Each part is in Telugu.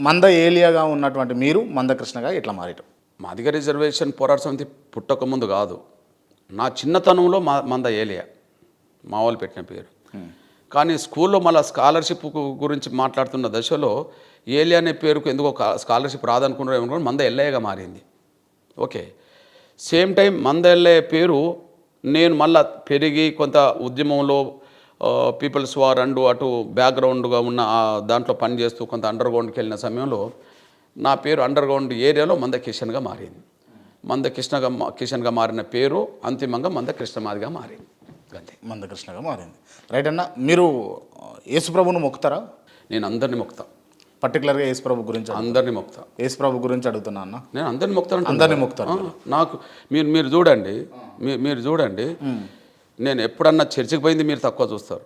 మంద ఏలియాగా ఉన్నటువంటి మీరు మందకృష్ణగా ఇట్లా మారేయటం మాదిగ రిజర్వేషన్ పోరాట సమితి పుట్టక ముందు కాదు. నా చిన్నతనంలో మా మంద ఏలియా. మా వాళ్ళు పెట్టిన పేరు. కానీ స్కూల్లో మళ్ళీ స్కాలర్షిప్ గురించి మాట్లాడుతున్న దశలో ఏలియా అనే పేరుకు ఎందుకో స్కాలర్షిప్ రాదనుకున్నారు మంద ఎల్లయ్యగా మారింది. ఓకే. సేమ్ టైం మంద ఎల్లయ్య పేరు నేను మళ్ళా పెరిగి కొంత ఉద్యమంలో పీపుల్స్ వార్ అండు అటు బ్యాక్గ్రౌండ్గా ఉన్న దాంట్లో పనిచేస్తూ కొంత అండర్ గ్రౌండ్కి వెళ్ళిన సమయంలో నా పేరు అండర్ గ్రౌండ్ ఏరియాలో మంద కిషన్గా మారింది. మంద కృష్ణగా కిషన్గా మారిన పేరు అంతిమంగా మంద కృష్ణమాదిగా మారింది. అంతే మందకృష్ణగా మారింది. రైట్ అన్న మీరు యేసుప్రభును మొక్కుతారా? నేను అందరిని మొక్తా పర్టికులర్గా యేసుప్రభు గురించి అందరిని మొక్తా యేసుప్రభు గురించి అడుగుతున్నా అన్న? నేను అందరిని మొక్తాను అందరినీ మొక్కుతారు నాకు మీరు మీరు చూడండి. మీరు చూడండి. నేను ఎప్పుడన్నా చర్చికి పోయింది మీరు తక్కువ చూస్తారు.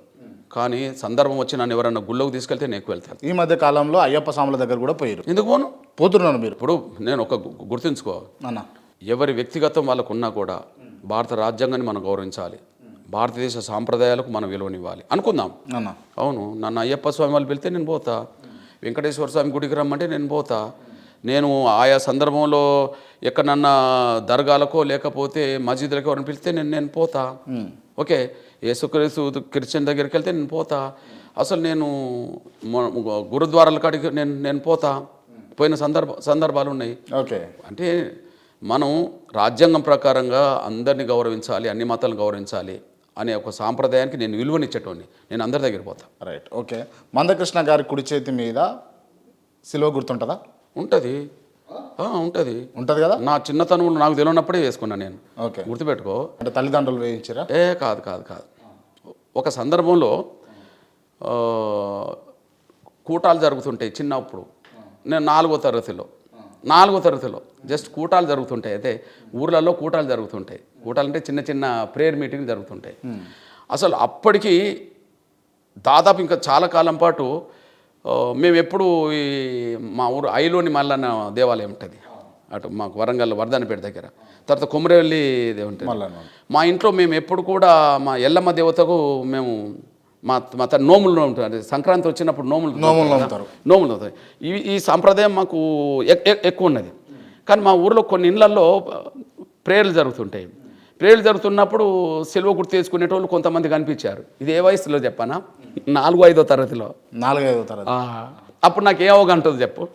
కానీ సందర్భం వచ్చి నన్ను ఎవరన్నా గుళ్ళోకి తీసుకెళ్తే నేను ఎక్కువ వెళ్తాను. ఈ మధ్య కాలంలో అయ్యప్ప స్వాముల దగ్గర కూడా పోయారు ఎందుకు పోను? పోతున్నారు మీరు? ఇప్పుడు నేను ఒక గుర్తుంచుకో. అన్న. ఎవరి వ్యక్తిగతం వాళ్ళకు ఉన్నా కూడా భారత రాజ్యాంగాన్ని మనం గౌరవించాలి. భారతదేశ సాంప్రదాయాలకు మనం విలువనివ్వాలి. అనుకుందాం. అన్న. అవును నన్ను అయ్యప్ప స్వామి వాళ్ళు పిలితే నేను పోతా. వెంకటేశ్వర స్వామి గుడికి రమ్మంటే నేను పోతా. నేను ఆయా సందర్భంలో ఎక్కడన్నా దర్గాలకో లేకపోతే మసీదులకో ఎవరిని పిలిస్తే నేను నేను పోతా. ఓకే యేసుక్రీస్తు క్రిస్టియన్ దగ్గరికి వెళ్తే నేను పోతా. అసలు నేను గురుద్వారాల కాడికి నేను నేను పోతా. పోయిన సందర్భ సందర్భాలు ఉన్నాయి. ఓకే. అంటే మనం రాజ్యాంగం ప్రకారంగా అందరిని గౌరవించాలి అన్ని మతాలను గౌరవించాలి అనే ఒక సాంప్రదాయానికి నేను విలువనిచ్చేటోని నేను అందరి దగ్గర పోతా. Right okay. మందకృష్ణ గారి కుడి చేతి మీద సిలువ గుర్తుంటుందా? ఉంటుంది. ఉంటుంది. ఉంటుంది కదా? నా చిన్నతనంలో నాకు తెలియనప్పుడే వేసుకున్నా నేను. ఓకే. గుర్తుపెట్టుకో. అంటే తల్లిదండ్రులు వేయించారా? ఏ కాదు కాదు కాదు. ఒక సందర్భంలో కూటాలు జరుగుతుంటాయి చిన్నప్పుడు. నేను నాలుగో తరగతిలో. నాలుగో తరగతిలో. జస్ట్ కూటాలు జరుగుతుంటాయి. అయితే ఊర్లలో కూటాలు జరుగుతుంటాయి. కూటాలు అంటే చిన్న చిన్న ప్రేయర్ మీటింగ్లు జరుగుతుంటాయి. అసలు అప్పటికి దాదాపు ఇంకా చాలా కాలం పాటు మేము ఎప్పుడు ఈ మా ఊరు ఐలోని మల్లన్న దేవాలయం ఉంటుంది. అటు మాకు వరంగల్ వర్ధనపేట దగ్గర. తర్వాత కొమరవెల్లి దేవి ఉంటుంది. మా ఇంట్లో మేము ఎప్పుడు కూడా మా ఎల్లమ్మ దేవతకు మేము మా మా తన నోములు ఉంటుంది సంక్రాంతి వచ్చినప్పుడు నోములు నోములు. నోముతారు. నోములు అవుతాయి ఈ ఈ సాంప్రదాయం మాకు ఎక్- ఎక్- ఎక్కువ ఉన్నది. కానీ మా ఊర్లో కొన్ని ఇళ్ళలో ప్రేయర్లు జరుగుతుంటాయి. ప్రేయర్లు జరుగుతున్నప్పుడు సెలవు గుర్తు తీసుకునేటోళ్ళు కొంతమంది కనిపించారు. ఇది ఏ వయసులో చెప్పానా? నాలుగు ఐదో తరగతిలో. నాలుగైదో తరగతి. ఆ, అప్పుడు నాకు ఏ అవగాహన ఉంటుంది చెప్పు.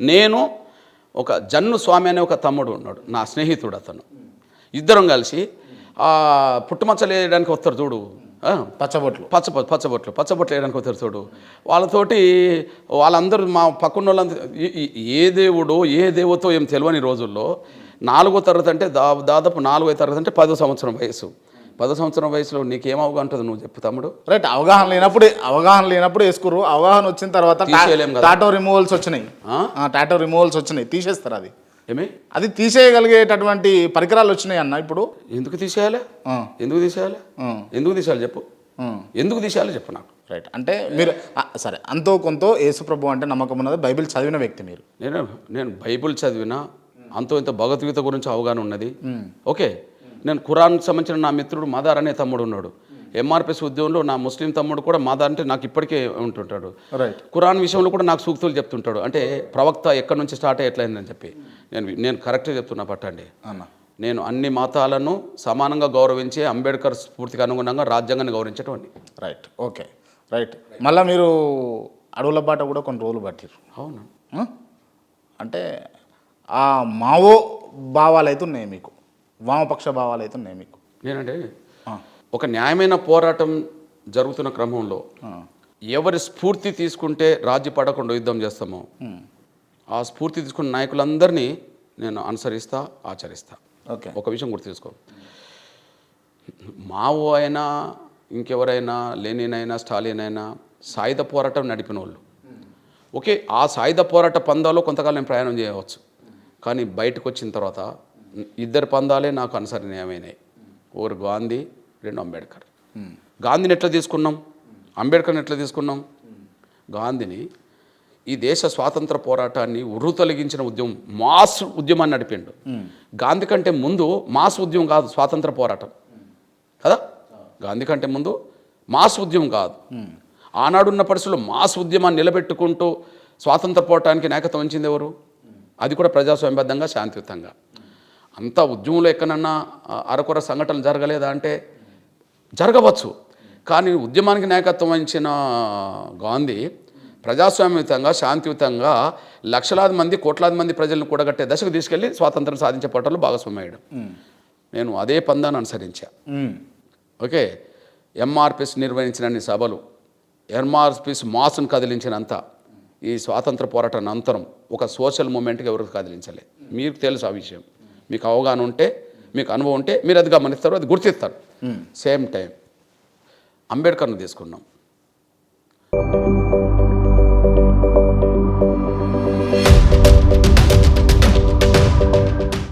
నేను ఒక జన్ను స్వామి అనే ఒక తమ్ముడు ఉన్నాడు నా స్నేహితుడు అతను. ఇద్దరం కలిసి ఆ పుట్టుమచ్చలు వేయడానికి వస్తారు చూడు. పచ్చబొట్లు. పచ్చ పచ్చబొట్లు పచ్చబొట్లు వేయడానికి వస్తారు చూడు. వాళ్ళతోటి వాళ్ళందరూ మా పక్కన వాళ్ళందరూ ఏ దేవుడో ఏ దేవతో ఏం తెలియని రోజుల్లో నాలుగో తరగతి అంటే దా దాదాపు నాలుగో తరగతి అంటే పదో సంవత్సరం వయసు పదో సంవత్సరం వయసులో నీకేం అవగాహన ఉంటుంది నువ్వు చెప్పు తమ్ముడు. రైట్ అవగాహన లేనప్పుడు అవగాహన లేనప్పుడు వేసుకోరు. అవగాహన వచ్చిన తర్వాత. టాటో రిమూవల్స్ వచ్చినాయి. టాటో రిమూవల్స్ వచ్చినాయి. తీసేస్తారు అది. ఏమి? అది తీసేయగలిగేటటువంటి పరికరాలు వచ్చినాయి అన్న ఇప్పుడు. ఎందుకు తీసేయాలి? ఎందుకు తీసేయాలి? ఎందుకు తీసేయాలి చెప్పు. ఎందుకు తీసేయాలి చెప్పు నాకు. రైట్ అంటే మీరు సరే అంతో కొంత యేసుప్రభు అంటే నమ్మకం ఉన్నది బైబిల్ చదివిన వ్యక్తి మీరు. నేను నేను బైబిల్ చదివిన అంతో ఇంత భగవద్గీత గురించి అవగాహన ఉన్నది. ఓకే. నేను ఖురాన్కి సంబంధించిన నా మిత్రుడు మదార్ అనే తమ్ముడు ఉన్నాడు. ఎంఆర్పిఎస్ ఉద్యోగంలో నా ముస్లిం తమ్ముడు కూడా మదార్ అంటే నాకు ఇప్పటికే ఉంటుంటాడు. రైట్ ఖురాన్ విషయంలో కూడా నాకు సూక్తులు చెప్తుంటాడు. అంటే ప్రవక్త ఎక్కడి నుంచి స్టార్ట్ అయ్యట్లయిందని చెప్పి. నేను నేను కరెక్ట్గా చెప్తున్నా పట్టండి. నేను అన్ని మతాలను సమానంగా గౌరవించి అంబేద్కర్ స్ఫూర్తికి అనుగుణంగా రాజ్యాంగాన్ని గౌరవించేటువంటి రైట్ ఓకే రైట్ మళ్ళీ మీరు అడవుల బాట కూడా కొన్ని రోజులు పట్టిరు అవును? అంటే ఆ మావో భావాలు అయితే ఉన్నాయి మీకు. వామపక్ష భావాలు అయితే ఉన్నాయి మీకు ఆ, ఒక న్యాయమైన పోరాటం జరుగుతున్న క్రమంలో ఎవరి స్ఫూర్తి తీసుకుంటే రాజీ పడకుండా యుద్ధం చేస్తామో ఆ స్ఫూర్తి తీసుకున్న నాయకులందరినీ నేను అనుసరిస్తా ఆచరిస్తా. ఓకే. ఒక విషయం గుర్తు తీసుకో మావో అయినా ఇంకెవరైనా లెనిన్ అయినా స్టాలిన్ అయినా సాయుధ పోరాటం నడిపిన వాళ్ళు ఓకే ఆ సాయుధ పోరాట పందాలో కొంతకాలం నేను ప్రయాణం చేయవచ్చు. కానీ బయటకు వచ్చిన తర్వాత ఇద్దరు పందాలే నాకు అనుసరణీయమైనాయి ఒకరు గాంధీ రెండు అంబేద్కర్ గాంధీని ఎట్లా తీసుకున్నాం? అంబేద్కర్ని ఎట్లా తీసుకున్నాం? గాంధీని ఈ దేశ స్వాతంత్ర పోరాటాన్ని ఉర్రు తొలగించిన ఉద్యమం మాస్ ఉద్యమాన్ని నడిపిండు. గాంధీ కంటే ముందు మాస్ ఉద్యమం కాదు స్వాతంత్ర పోరాటం. కదా? గాంధీ కంటే ముందు మాస్ ఉద్యమం కాదు. ఆనాడున్న పరిస్థితుల్లో మాస్ ఉద్యమాన్ని నిలబెట్టుకుంటూ స్వాతంత్ర పోవటానికి నాయకత్వం వహించింది ఎవరు? అది కూడా ప్రజాస్వామ్యబద్ధంగా శాంతియుతంగా. అంత ఉద్యమంలో ఎక్కడన్నా అరకొర సంఘటనలు జరగలేదా అంటే జరగవచ్చు. కానీ ఉద్యమానికి నాయకత్వం వహించిన గాంధీ ప్రజాస్వామ్యయుతంగా శాంతియుతంగా లక్షలాది మంది కోట్లాది మంది ప్రజలను కూడగట్టే దశకు తీసుకెళ్ళి స్వాతంత్రం సాధించే పట్టణంలో భాగస్వామయ్యాడు నేను అదే పందాన్ని అనుసరించా. ఓకే ఎంఆర్పిఎస్ నిర్వహించిన సభలు ఎంఆర్పిఎస్ మాసును కదిలించినంత ఈ స్వాతంత్ర పోరాట అనంతరం ఒక సోషల్ మూమెంట్కి ఎవరికి కదిలించలే మీకు తెలుసు ఆ విషయం. మీకు అవగాహన ఉంటే మీకు అనుభవం ఉంటే మీరు అది గమనిస్తారు అది గుర్తిస్తారు. Same time. అంబేద్కర్ను తీసుకున్నాం.